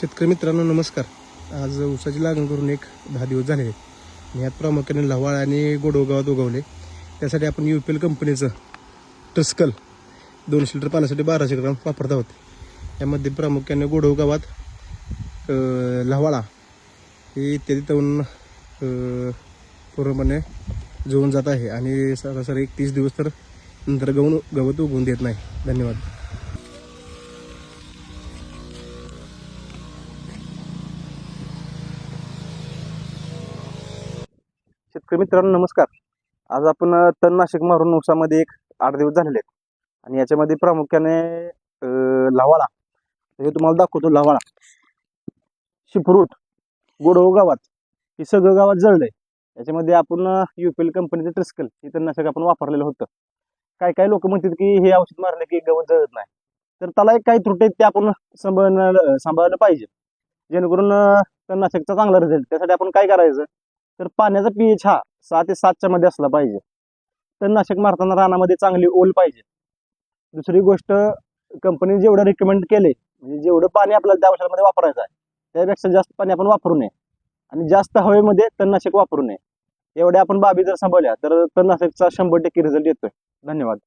शेतकरी मित्रांनो नमस्कार. आज ऊसाची लागण करून एक दहा दिवस झाले. आहेत आणि यात प्रामुख्याने लव्हाळ आणि गोडो गावात उगवले. त्यासाठी आपण यू पी एल कंपनीचं टस्कल दोनशे लिटर पाण्यासाठी बाराशे ग्राम वापरत आहोत. यामध्ये प्रामुख्याने गोडव गावात लव्हाळा लवाळा हे इत्यादी तरुण पूर्णपणे जुळून जात आहे आणि सरासरी एक तीस दिवस तर नंतर गवून गवत उगवून देत नाही. धन्यवाद. शेतकरी मित्रांनो नमस्कार. आज आपण तणनाशक मारून ऊसामध्ये एक आठ दिवस झालेले आहेत. आणि याच्यामध्ये प्रामुख्याने लावाळा. हे तुम्हाला दाखवतो लावाळा. शिपरूट गोडव गावात हे सगळं गावात जळलंय. याच्यामध्ये आपण युपीएल कंपनीचं ट्रिस्कल हे तणनाशक आपण वापरलेलं होतं. काय काय लोक म्हणतात की हे औषध मारलं की गवत जळत नाही. तर त्याला एक काही त्रुटी ते आपण सांभाळणं सांभाळलं पाहिजे. जेणेकरून तणनाशकचा चांगला रिझल्ट त्यासाठी आपण काय करायचं? तर पाण्याचा पीएच हा सहा ते सातच्या मध्ये असला पाहिजे. तणनाशक मारताना रानामध्ये चांगली ओल पाहिजे. दुसरी गोष्ट कंपनीने जेवढं रिकमेंड केले म्हणजे जेवढं पाणी आपल्याला त्या औषधामध्ये वापरायचं आहे त्यापेक्षा जास्त पाणी आपण वापरू नये. आणि जास्त हवेमध्ये तणनाशक वापरू नये. एवढ्या आपण बाबी जर सांभाळल्या तर तणनाशकचा शंभर टक्के रिझल्ट येतोय. धन्यवाद.